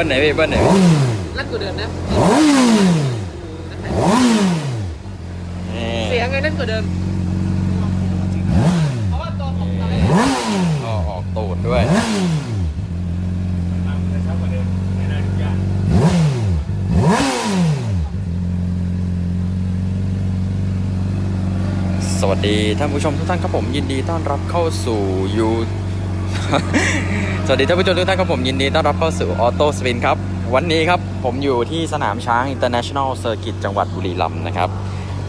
บิ้ลไหนพี่เบิ้ลไหนลั่นกว่าเดิมนะนี่เสียงไงนั่นกว่าเดิมเพราะว่าตัวของเขาอ๋อออกตูดด้วยสวัสดีท่านผู้ชมทุกท่านครับผมยินดีต้อนรับเข้าสู่ยู สวัสดีท่านผู้ชมทุกท่านครับผมยินดีต้อนรับเข้าสู่ออโต้สปินครับ วันนี้ครับผมอยู่ที่สนามช้าง International Circuit จังหวัดบุรีรัมย์นะครับ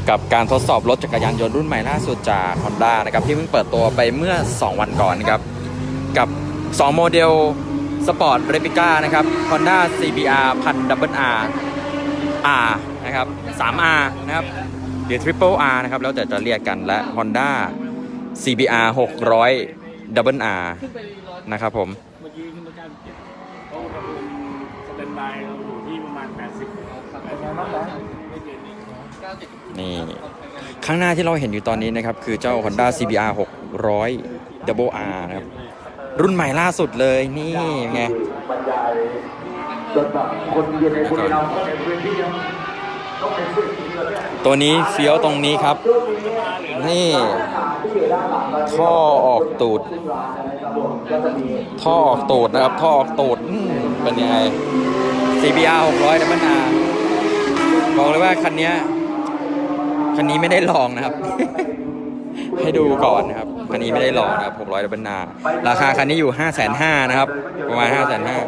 กับการทดสอบรถจักรยานยนต์รุ่นใหม่ล่าสุดจาก Honda นะครับที่เพิ่งเปิดตัวไปเมื่อ 2 วันก่อนนะครับ กับ 2 โมเดลสปอร์ตเรปิก้านะครับ Honda CBR 1000 Double R R นะครับ 3R นะครับหรือ Triple R นะครับแล้วแต่จะเรียกกันและ Honda CBR 600 Double R ขึ้นไปร้อยนะครับผมเมื่อกี้ขึ้นมาการเก็บเพราะอุณหภูมิสแตนบายเราอยู่ที่ประมาณ80แต่แนวน้ำนะไม่เกินนี้เก้าเจ็ดนี่ข้างหน้าที่เราเห็นอยู่ตอนนี้นะครับ คือเจ้า Honda CBR 600 Double R นะครับ รุ่นใหม่ล่าสุดเลยนี่ไงบรรยายจนแบบคนเรียนในบุรีรัมย์ก็ในพื้นที่ยังต้องเป็นสิ่งที่เราเนี่ยตัวนี้เฟี้ยวตรงนี้ครับ นี่ ท่อออกตูด ท่อออกตูดนะครับ ท่อออกตูดเป็นยังไง CBR 600 Double R บอกเลยว่าคันนี้คันนี้ไม่ได้ลองนะครับ ให้ดูก่อนนะครับ คันนี้ไม่ได้ลองนะครับ 600 Double R ราคาคันนี้อยู่ 5 5 0 0 0นะครับ ประมาณ 5 5 0 0 0นี่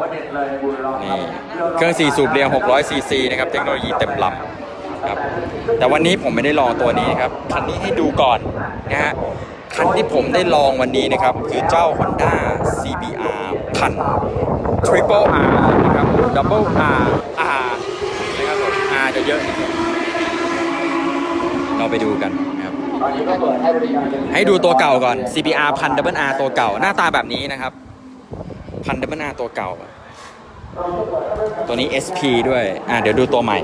เครื่อง4สูบเรียง600ซีซีนะครับ เทคโนโลยีเต็มลำครับ แต่วันนี้ผมไม่ได้ลองตัวนี้นะครับคันนี้ให้ดูก่อนนะฮะคันที่ผมได้ลองวันนี้นะครับ คือเจ้า Honda CBR พัน Triple R นะครับ Double R R นะครับผม R จะเยอะ เราไปดูกันนะครับตอนนี้ก็เปิดให้บริการเป็นให้ดูตัวเก่าก่อน CBR พัน Double R ตัวเก่า หน้าตาแบบนี้นะครับพัน Double R ตัวเก่า ตัวนี้ SP ด้วย อ่าเดี๋ยวดูตัวใหม่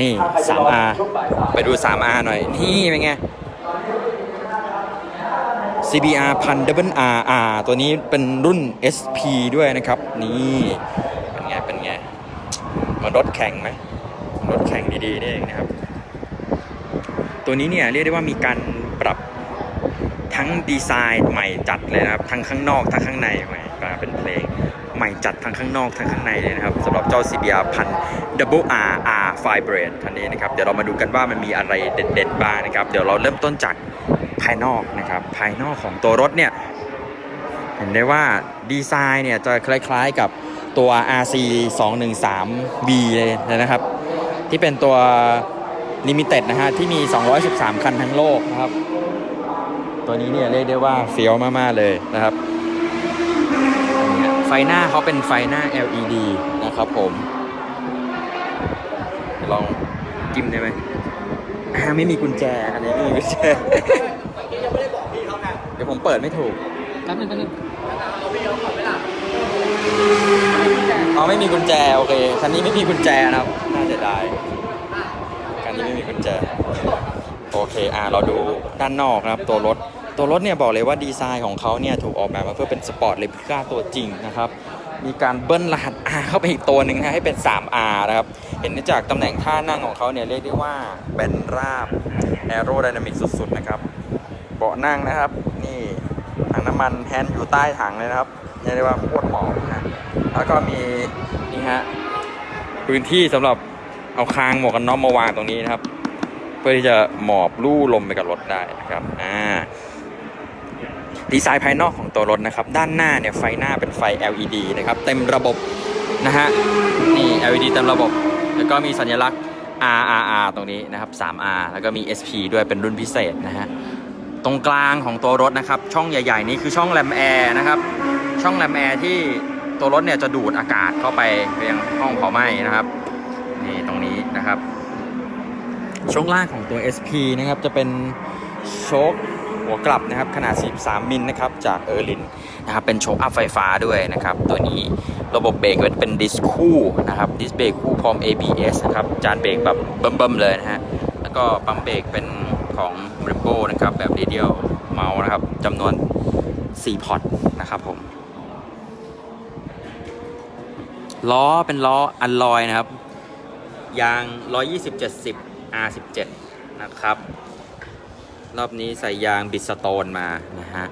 นี่ 3R ไปดู 3R หน่อย นี่เป็นไง CBR พัน Double R R ตัวนี้เป็นรุ่น SP ด้วยนะครับ นี่เป็นไง เป็นไงเหมันรถแข่งไหมรถแข่งดีๆนี่เองนะครับ ตัวนี้เนี่ยเรียกได้ว่ามีการปรับทั้งดีไซน์ใหม่จัดเลยนะครับ ทั้งข้างนอกทั้งข้างในใหม่มาเป็นเพลงใหม่จัดทั้งข้างนอกทั้งข้างในเลยนะครับสำหรับเจ้า CBR พัน Double R R Fibrate คันนี้นะครับ เดี๋ยวเรามาดูกันว่ามันมีอะไรเด็ดๆบ้างนะครับ เดี๋ยวเราเริ่มต้นจากภายนอกนะครับ ภายนอกของตัวรถเนี่ย เห็นได้ว่าดีไซน์เนี่ยจะคล้ายๆกับตัว RC 213B เลยนะครับ ที่เป็นตัว Limited นะฮะ ที่มี 213 คันทั้งโลกนะครับ ตัวนี้เนี่ยเรียกได้ว่าเฟี้ยวมากๆเลยนะครับ ไฟหน้าเขาเป็นไฟหน้า LED นะครับผม ลองจิ้มได้ไหมอ่าไม่มีกุญแจอันนี้ไม่มีกุญแจเดี๋ยวผมเปิดไม่ถูกแป๊บนึงแป๊บนึงอ๋อไม่มีกุญแจโอเคคันนี้ไม่มีกุญแจนะครับน่าเสียดายคันนี้ไม่มีกุญแจโอเคอ่าเราดูด้านนอกนะครับ ตัวรถตัวรถเนี่ยบอกเลยว่าดีไซน์ของเขาเนี่ยถูกออกแบบมาเพื่อเป็นสปอร์ตเลพิก้าตัวจริงนะครับ มีการเบิ้ลรหัส R เข้าไปอีกตัวหนึ่งนะให้เป็น 3R นะครับเห็นได้จากตำแหน่งท่านั่งของเขาเนี่ยเรียกได้ว่าเป็นราบแอโรไดนามิกสุดๆนะครับเบาะนั่งนะครับ นี่ถังน้ำมันแฮนด์อยู่ใต้ถังเลยนะครับเรียกได้ว่าโคตรเหมาะนะแล้วก็มีนี่ฮะพื้นที่สำหรับเอาคางหมวกกันน็อกมาวางตรงนี้นะครับ เพื่อที่จะหมอบลู่ลมไปกับรถได้นะครับอ่า ดีไซน์ภายนอกของตัวรถนะครับ ด้านหน้าเนี่ยไฟหน้าเป็นไฟ LED นะครับเต็มระบบนะฮะนี่ LED เต็มระบบ แล้วก็มีสัญลักษณ์ RRR ตรงนี้นะครับ 3R แล้วก็มี SP ด้วยเป็นรุ่นพิเศษนะฮะตรงกลางของตัวรถนะครับ ช่องใหญ่ๆ นี้คือช่องแรมแอร์นะครับ ช่องแรมแอร์ที่ตัวรถเนี่ยจะดูดอากาศเข้าไปยังห้องเผาไหม้นะครับนี่ตรงนี้นะครับ ช่วงล่างของตัว SP นะครับจะเป็นโชค หัวกลับนะครับขนาด 13 มิลนะครับจากเออร์ลินนะครับเป็นโชว์อัพไฟฟ้าด้วยนะครับ ตัวนี้ระบบเบรกเป็นดิสคู่นะครับดิสเบรกคู่พร้อม ABS นะครับจานเบรกแบบเบิ่มๆเลยนะฮะแล้วก็ปั๊มเบรกเป็นของ r ร m โบนะครับแบบเดียวเมาส์นะครับจำนวน 4 พอตนะครับผมล้อเป็นล้ออันลอยนะครับ ยาง 120 70 R17 นะครับ รอบนี้ใส่ยางบิสโตนมานะฮะ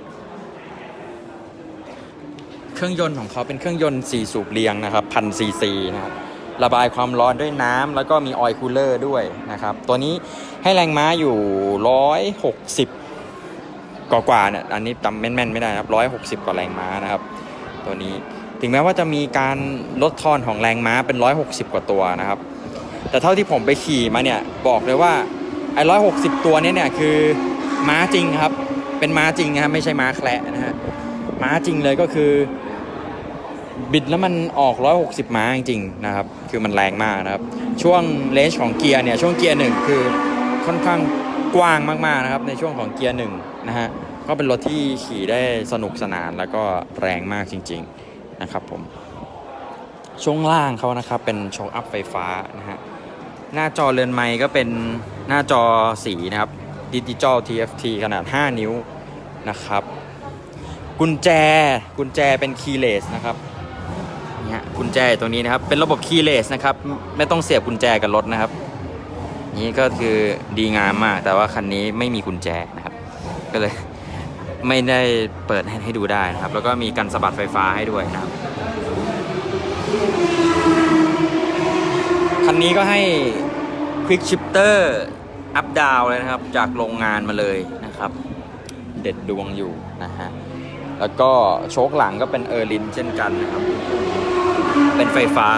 เครื่องยนต์ของเขาเป็นเครื่องยนต์ 4 สูบเรียงนะครับพันซีซีนะครับระบายความร้อนด้วยน้ำแล้วก็มีออยล์คูลเลอร์ด้วยนะครับ ตัวนี้ให้แรงม้าอยู่ 160กว่ากว่าเนี่ยอันนี้จำแม่นๆไม่ได้นะครับ160กสิบกว่าแรงม้านะครับ ตัวนี้ถึงแม้ว่าจะมีการลดทอนของแรงม้าเป็น160กสิบกว่าตัวนะครับ แต่เท่าที่ผมไปขี่มาเนี่ยบอกเลยว่าไอ้ร้อยหกสิบตัวนี้เนี่ยคือ ม้าจริงครับ เป็นม้าจริงนะครับไม่ใช่ม้าแคระนะฮะม้าจริงเลยก็คือ บิดแล้วมันออก 160 ม้าจริงๆนะครับ คือมันแรงมากนะครับ ช่วงเลนจ์ของเกียร์เนี่ยช่วงเกียร์หนึ่งคือค่อนข้างกว้างมากๆนะครับในช่วงของเกียร์หนึ่งนะฮะก็เป็นรถที่ขี่ได้สนุกสนานแล้วก็แรงมากจริง ๆนะครับผมช่วงล่างเขานะครับเป็นโชคอัพไฟฟ้านะฮะหน้าจอเรือนไม้ก็เป็นหน้าจอสีนะครับ ดิจิตอล TFT ขนาด 5 นิ้วนะครับ กุญแจกุญแจเป็นคีย์เลสนะครับนี่ฮะกุญแจตัวนี้นะครับ เป็นระบบคีย์เลสนะครับ ไม่ต้องเสียบกุญแจกับรถนะครับ นี่ก็คือดีงามมากแต่ว่าคันนี้ไม่มีกุญแจนะครับ ก็เลยไม่ได้เปิดให้ให้ดูได้นะครับ แล้วก็มีกันสะบัดไฟฟ้าให้ด้วยนะครับ คันนี้ก็ให้ Quick Shifter Up Down เลยนะครับ จากโรงงานมาเลยนะครับ เด็ดดวงอยู่นะฮะ แล้วก็โชคหลังก็เป็นเออร์ลินเช่นกันนะครับ เป็นไฟฟ้า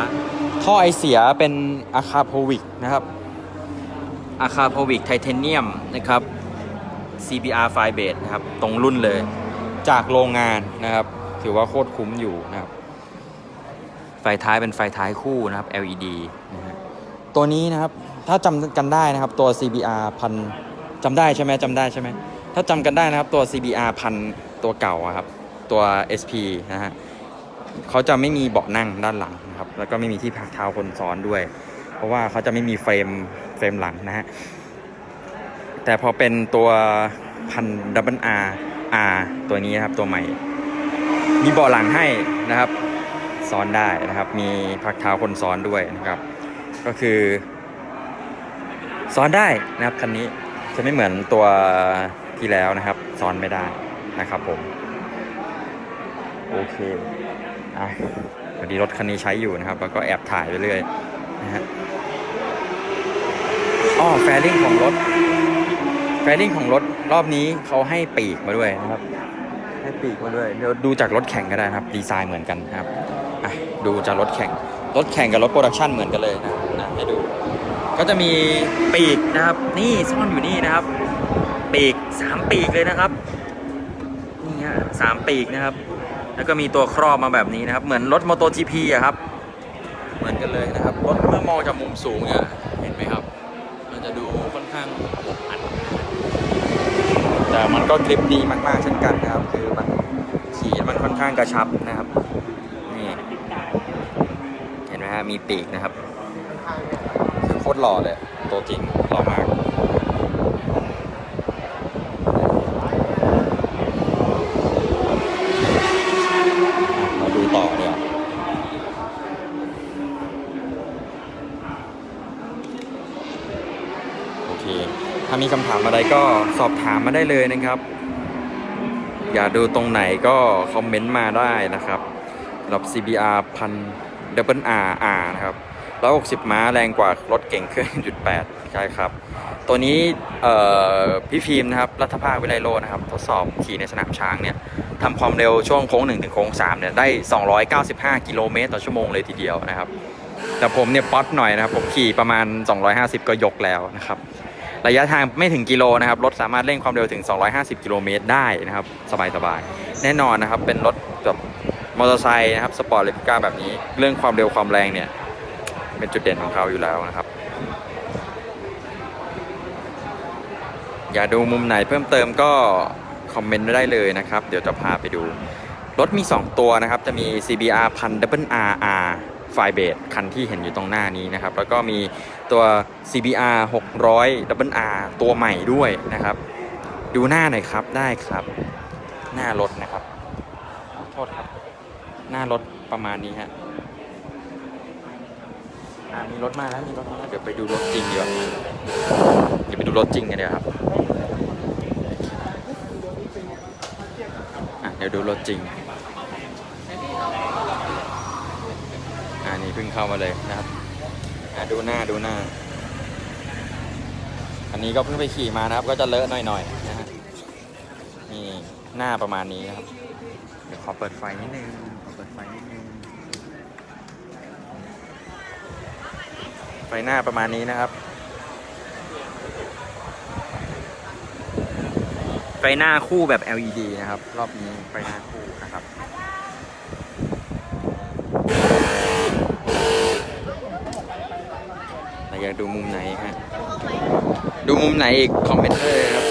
ท่อไอเสียเป็นอาคาโพวิกนะครับอาคาโพวิกไทเทเนียมนะครับ CBR ไฟเบสนะครับ ตรงรุ่นเลย จากโรงงานนะครับ ถือว่าโคตรคุ้มอยู่นะครับ ไฟท้ายเป็นไฟท้ายคู่นะครับ LED นะฮะตัวนี้นะครับ ถ้าจำกันได้นะครับตัว CBR พันจำได้ใช่ไหมจำได้ใช่ไหมถ้าจำกันได้นะครับตัว CBR พันตัวเก่าครับตัว SP นะฮะเขาจะไม่มีเบาะนั่งด้านหลังนะครับแล้วก็ไม่มีที่พักเท้าคนซ้อนด้วย เพราะว่าเขาจะไม่มีเฟรมเฟรมหลังนะฮะแต่พอเป็นตัวพันดับเบิลอาร์อาตัวนี้นะครับตัวใหม่ มีเบาะหลังให้นะครับซ้อนได้นะครับ มีพักเท้าคนซ้อนด้วยนะครับ ก็คือ ซ้อนได้นะครับคันนี้จะไม่เหมือนตัวที่แล้วนะครับซ้อนไม่ได้นะครับผมโอเคอะพอดีรถคันนี้ใช้อยู่นะครับ แล้วก็แอบถ่ายไปเรื่อยนะฮะอ้อแฟริ่งของรถแฟริ่งของรถรอบนี้เขาให้ปีกมาด้วยนะครับ ให้ปีกมาด้วยเดี๋ยวดูจากรถแข่งก็ได้ครับ ดีไซน์เหมือนกันครับอะดูจากรถแข่งรถแข่งกับรถโปรดักชันเหมือนกันเลยนะนะให้ดู ก็จะมีปีกนะครับ นี่ซ่อนอยู่นี่นะครับ ปีกสามปีกเลยนะครับนี่ฮะสามปีกนะครับ แล้วก็มีตัวครอบมาแบบนี้นะครับ เหมือนรถมอเตอร์จีพีอะครับ เหมือนกันเลยนะครับรถเมื่อมองจากมุมสูงเนี่ยเห็นไหมครับ มันจะดูค่อนข้างอัดแต่มันก็กริปดีมากๆเช่นกันนะครับ คือมันขี่มันค่อนข้างกระชับนะครับนี่เห็นไหมฮะมีปีกนะครับ คือโคตรหล่อเลยตัวจริงหล่อมากมาดูต่อเดี๋ยโอเค ถ้ามีคำถามอะไรก็สอบถามมาได้เลยนะครับ อยากดูตรงไหนก็คอมเมนต์มาได้นะครับสำหรับ CBR พันดับเบิล R R นะครับ 160ม้าแรงกว่ารถเก่งเครื่อง1.8ใช่ครับ ตัวนี้เอ่พี่ฟิล์มนะครับรัฐภาควิไลโรจน์นะครับ ทดสอบขี่ในสนามช้างเนี่ยทำความเร็วช่วงโค้ง1ถึงโค้ง3เนี่ยได้ 295 กิโลเมตรต่อชั่วโมงเลยทีเดียวนะครับ แต่ผมเนี่ยป๊อตหน่อยนะครับ ผมขี่ประมาณ 250 ก็ยกแล้วนะครับระยะทางไม่ถึงกิโลนะครับรถสามารถเร่งความเร็วถึง 250 กิโลเมตรได้นะครับ สบายๆ แน่นอนนะครับเป็นรถแบบมอเตอร์ไซค์นะครับสปอร์ตเลปิก้าแบบนี้ เรื่องความเร็วความแรงเนี่ย เป็นจุดเด่นของเขาอยู่แล้วนะครับ อยากดูมุมไหนเพิ่มเติมก็คอมเมนต์ไว้ได้เลยนะครับ เดี๋ยวจะพาไปดู รถมี 2 ตัวนะครับ จะมี CBR พัน Double RR ไฟเบสคันที่เห็นอยู่ตรงหน้านี้นะครับ แล้วก็มีตัว CBR 600 Double R ตัวใหม่ด้วยนะครับ ดูหน้าหน่อยครับได้ครับ หน้ารถนะครับขอโทษครับ หน้ารถประมาณนี้ฮะ อ่ามีรถมาแล้วมีรถมาแล้วเดี๋ยวไปดูรถจริงดีกว่าเดี๋ยวไปดูรถจริงกันเดี๋ยวครับอะเดี๋ยวดูรถจริงอ่านี่เพิ่งเข้ามาเลยนะครับอะดูหน้าดูหน้า อันนี้ก็เพิ่งไปขี่มานะครับ ก็จะเลอะหน่อยๆนะฮะนี่หน้าประมาณนี้นะครับ เดี๋ยวขอเปิดไฟนิดนึงขอเปิดไฟนิดนึง ไฟหน้าประมาณนี้นะครับ ไฟหน้าคู่แบบ LED นะครับ รอบนี้ไฟหน้าคู่นะครับแต่อยากดูมุมไหนฮะดูมุมไหนอีกคอมเมนต์เลยครับ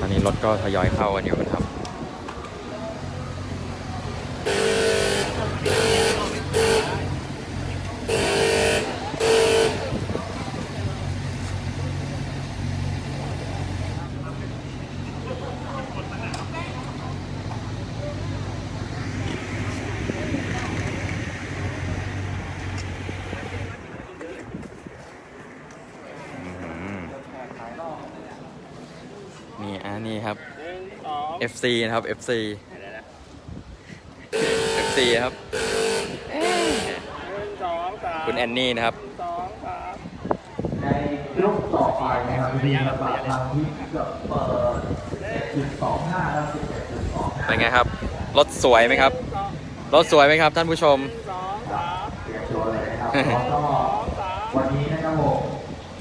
ตอนนี้รถ ก็ทยอยเข้ากันอยู่นะครับ อืมนี่อันนี้ครับ หนึ่งสอง FC นะครับ FC FC ครับ หนึ่งสองสามคุณแอนนี่นะครับ สองสามในยุคต่อไปนะครับมีระบาดทางที่จะเปิดจุดสองห้าและสิบเอ็ดจุดสองห้าเป็นไงครับ รถสวยไหมครับ รถสวยไหมครับ ท่านผู้ชม สองสามเตรียมตัวเลยนะครับแล้วก็วันนี้นะครับผม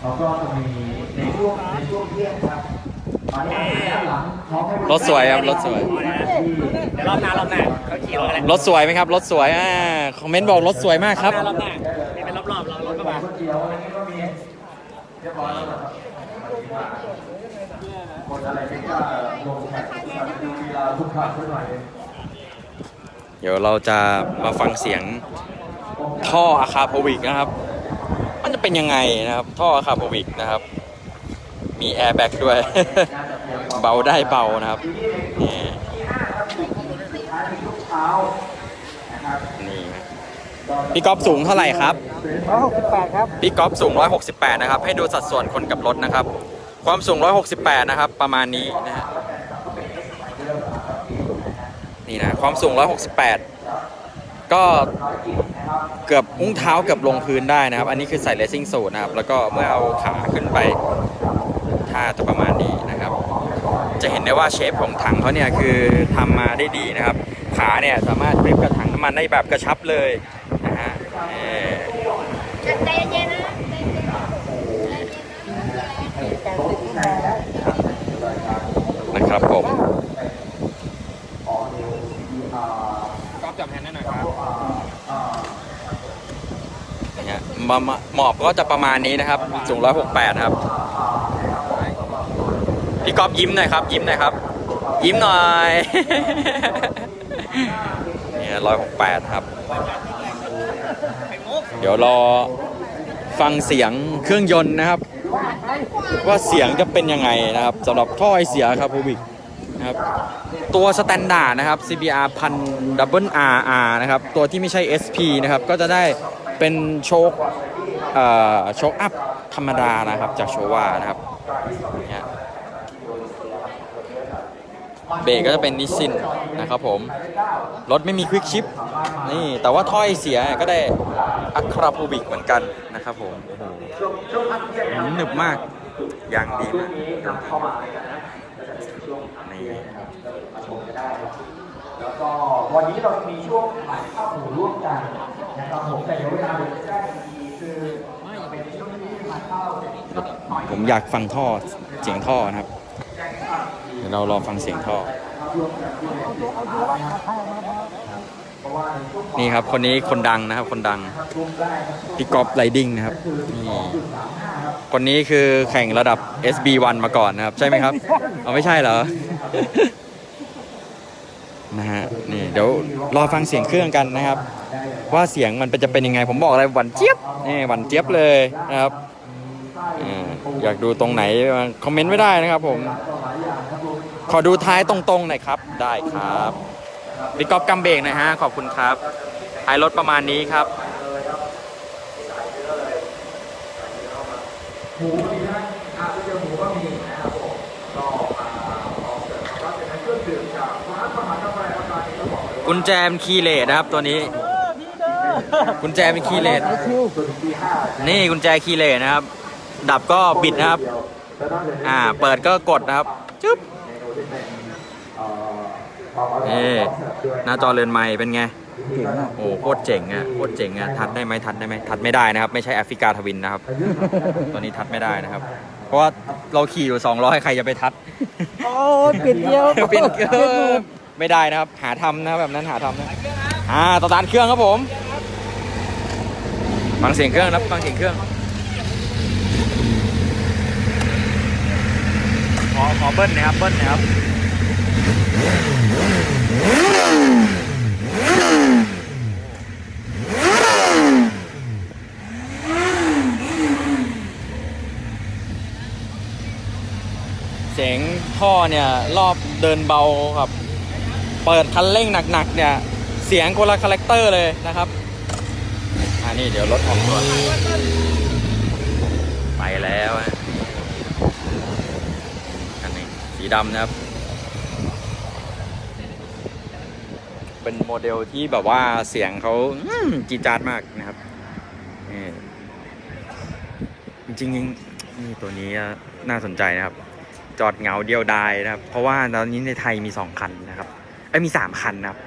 เราก็จะมีในช่วงในช่วงเที่ยงครับตอนนี้ด้านหลังพ ร้อมให้บกรถสวยครับรถสวย เดี๋ยวรอบหน้ารอบหน้าเขาขี่รถอะไรรถสวยไหมครับรถสวยอ่าคอมเมนต์บอกรถสวยมากครับ รอบหน้านี่เป็นรอบๆเรารถกระบะคนเดียวอะไรนี้ก็มีเรียบร้อยแล้วนะครับคนอะไรไม่กล้าลงแข่งดูเวลาทุกครั้งสักหน่อยเดี๋ยวเราจะมาฟังเสียงท่ออะคาโพวิกนะครับ มันจะเป็นยังไงนะครับ ท่ออะคาโพวิกนะครับ มีแอร์แบ็กด้วย เบาได้เบานะครับนี่ท้ายในทุกเช้านะครับนี่นะพี่ก๊อฟสูงเท่าไหร่ครับร้อยหกสิบแปดครับพี่ก๊อฟสูง 168 นะครับ ให้ดูสัดส่วนคนกับรถนะครับ ความสูง 168 นะครับ ประมาณนี้นะฮะนี่นะความสูง 168 ก็เกือบอุ้งเท้าเกือบลงพื้นได้นะครับ อันนี้คือใส่เลสซิ่งสูทนะครับ แล้วก็เมื่อเอาขาขึ้นไปท่าจะประมาณนี้นะครับ จะเห็นได้ว่าเชฟของถังเขาเนี่ยคือทำมาได้ดีนะครับ ขาเนี่ยสามารถกริบกับถังน้ำมันได้แบบกระชับเลยนะฮะใจเย็นๆนะใจเย็นๆนะครับผมก๊อฟจับแฮนด์ได้หน่อยครับเนี่ยมาหมอบก็จะประมาณนี้นะครับสูง168 นะครับ พี่ก๊อฟยิ้มหน่อยครับ ยิ้มหน่อยครับ ยิ้มหน่อยเนี่ย168ครับ เดี๋ยวรอฟังเสียงเครื่องยนต์นะครับ ว่าเสียงจะเป็นยังไงนะครับสำหรับท่อไอเสียครับโพวิกนะครับตัวสแตนดาร์ดนะครับ CBR พันดับเบิล RR นะครับ ตัวที่ไม่ใช่ SP นะครับ ก็จะได้เป็นโชคเอ่อโชคอัพธรรมดานะครับ จากโชวานะครับ เนี่ยเบรกก็จะเป็นนิสซินนะครับผม รถไม่มีควิกชิปนี่แต่ว่าถ้อยเสียก็ได้อัคราโพวิกเหมือนกันนะครับผมโอ้โหช่วงช่วงพักเที่ยงครับหนึบมากยางดีช่วมางกนี้นำเข้ามาเลยกันนะช่วงพักนี่เที่ยงนะครับมาชมกันได้ครับแล้วก็วันนี้เรามีช่วงถ่ายภาพหมู่ร่วมกันนะครับผมแต่เดี๋ยวเวลาเดี๋ยวจะแจ้งอีกทีคือเป็นช่วงที่ถ่ายภาพหน่อยผมอยากฟังท่อเสียงท่อนะครับเดี๋ยวเรารอฟังเสียงท่อ นี่ครับคนนี้คนดังนะครับ คนดังพี่กอล์ฟไรดิ้งนะครับนี่คนนี้คือแข่งระดับ SB1 มาก่อนนะครับ ใช่ไหมครับเอาไม่ใช่เหรอ นะฮะนี่เดี๋ยวรอฟังเสียงเครื่องกันนะครับ ว่าเสียงมันเป็นจะเป็นยังไง ผมบอกอะไรหวันเจี๊ยบนี่หวันเจี๊ยบเลยนะครับอยากดูตรงไหนคอมเมนต์ไม่ได้นะครับผม ขอดูท้ายตรงๆหน่อยครับ ได้ครับพี่ก๊อฟกำเบรกหนะฮะ ขอบคุณครับท้ายรถประมาณนี้ครับหมูมีนะอาจจะเจอหมูก็มีนะครับผมก็มาลองเสิร์ฟก็จะเป็นเครื่องดื่มจากร้านอาหารกาแฟราคานี้ต้องบอกเลยว่ากุญแจเป็นคีเลสนะครับตัวนี้ กุญแจเป็นคีเลสว่าส่วนที่ห้านี่กุญแจคีเลสนะครับ ดับก็บิดนะครับ อ่า เปิดก็กดนะครับ จึ๊บ นี่ของเสิร์ฟด้วยหน้าจอเรือนไม้เป็นไงเก่งมากโอ้โคตรเจ๋งอะโคตรเจ๋งอะทัดได้ไหมทัดได้ไหมทัดไม่ได้นะครับ ไม่ใช่แอฟริกาทวินนะครับตัวนี้ทัดไม่ได้นะครับ เพราะว่าเราขี่อยู่ 200 ใครจะไปทัดโอ้เปลี่ยนเกียวเป็นเกอร์ไม่ได้นะครับ หาทำนะครับแบบนั้นหาทำนะอ่าต่อตานเครื่องครับผมฟังเสียงเครื่องนะครับฟังเสียงเครื่องขอขอเบิ้ลนะครับเบิ้ลนะครับ เสียงท่อเนี่ยรอบเดินเบาครับ เปิดคันเร่งหนักๆเนี่ย เสียงคนละคาแรคเตอร์เลยนะครับ อ่านี่เดี๋ยวรถออกตัวไปแล้วนะอันนี้สีดำนะครับ เป็นโมเดลที่แบบว่าเสียงเขาจีจาดมากนะครับนี่จริงๆนี่ตัวนี้น่าสนใจนะครับ จอดเหงาเดียวดายนะครับ เพราะว่าตอนนี้ในไทยมี 2 คันนะครับเอ้ยมี 3 คันนะครับ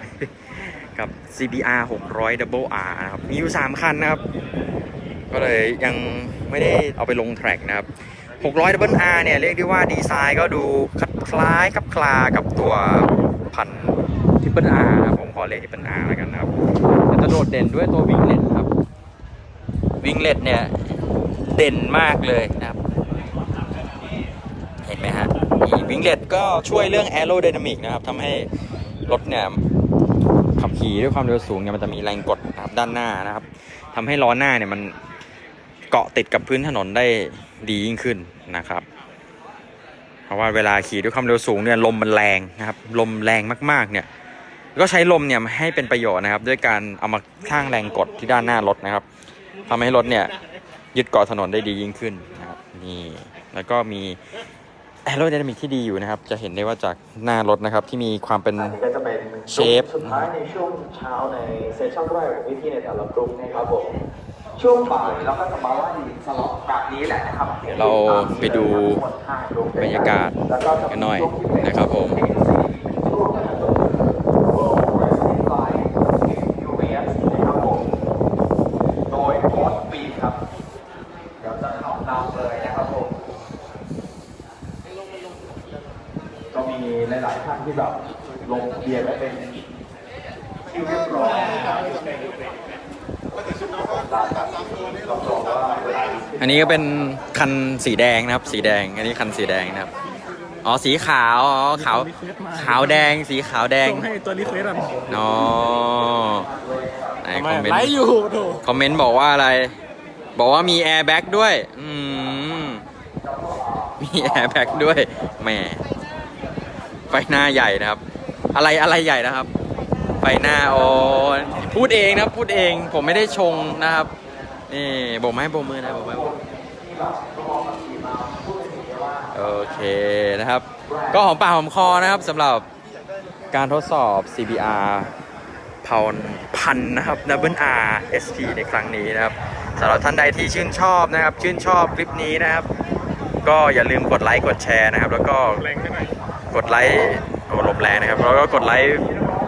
กับ CBR 600 Double R นะครับ มีอยู่ 3 คันนะครับ ก็เลยยังไม่ได้เอาไปลงแทร็กนะครับ 600 Double R เนี่ย เรียกได้ว่าดีไซน์ก็ดูคล้ายกับคลากับตัวพัน Triple R นะครั บผมขอเรียก Triple R แล้วกันนะครับแต่จะโดดเด่นด้วยตัววิงเล็ตครับ วิงเล็ตเนี่ยเด่นมากเลยนะครับ เห็นไหมฮะนี่วิงเล็ตก็ช่วยเรื่องแอโร d y นามิกนะครับทำให้รถเนี่ยขับขี่ด้วยความเร็วสูงเนี่ยมันจะมีแรงกดนะครับด้านหน้านะครับทำให้ล้อหน้าเนี่ยมันเกาะติดกับพื้นถนนได้ดียิ่งขึ้นนะครับ เพราะว่าเวลาขี่ด้วยความเร็วสูงเนี่ยลมมันแรงนะครับ ลมแรงมากๆเนี่ย ก็ใช้ลมเนี่ยให้เป็นประโยชน์นะครับ ด้วยการเอามาสร้างแรงกดที่ด้านหน้ารถนะครับทำให้รถเนี่ยยึดเกาะถนนได้ดียิ่งขึ้นนะครับนี่แล้วก็มีแอโร d y นามิกที่ดีอยู่นะครับ จะเห็นได้ว่าจากหน้ารถนะครับที่มีความเป็นเชฟสุดท้ายในช่วงเช้าในเซสชั่นแรกของวิธีในแต่ละกลุ่มนะครับผมช่วงบ่ายเราก็จะมาไล่สล็อตแบบนี้แหละนะครับ เดี๋ยวเราไปดูบรรยากาศกันหน่อยนะครับผม ช่วงนั้นก็คือ World Wrestling Line Experience นะครับผม โดยโค้ชปีครับ เดี๋ยวจะขับนำเลยนะครับผม ก็มีหลาย ๆ ท่านที่แบบลงทะเบียนไว้เป็นที่เรียบร้อยนะครับต้องบอกว่าเวลา อันนี้ก็เป็นคันสีแดงนะครับ สีแดง อันนี้คันสีแดงนะครับ อ๋อ สีขาว อ๋อ ขาว ขาวแดง สีขาวแดง ส่งให้ตัวรีเควสอะอ๋อไหนคอมเมนไลต์ฟ์อยู่โถคอมเมนต์บอกว่าอะไร บอกว่ามีแอร์แบ็กด้วย อืม มีแอร์แบ็กด้วย แหม ไฟหน้าใหญ่นะครับ อะไรอะไรใหญ่นะครับ ไฟหน้า โอ้พูดเองนะครับพูดเอง ผมไม่ได้ชงนะครับ นี่โบกไม้โบกมือนะโบกไม้โบกโอเคนะครับ ก็หอมปากหอมคอนะครับสำหรับการทดสอบ CBR พาวพันนะครับ Double R ST ในครั้งนี้นะครับสำหรับท่านใดที่ชื่นชอบนะครับ ชื่นชอบคลิปนี้นะครับ ก็อย่าลืมกดไลค์กดแชร์นะครับ แล้วก็กดไลค์โอ้ลมแรงนะครับแล้วก็กดไลค์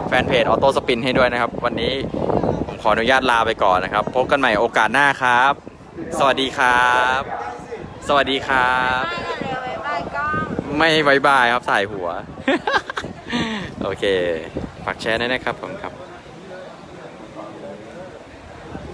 แฟนเพจออโต้สปินให้ด้วยนะครับ วันนี้ ออนุญาตลาไปก่อนนะครับ พบกันใหม่โอกาสหน้าครับ สวัสดีครับ สวัสดีครับ ไม่ไว้บายครับถ่ายหัว โอเค ฝากแชร์ด้วยนะครับผมครับ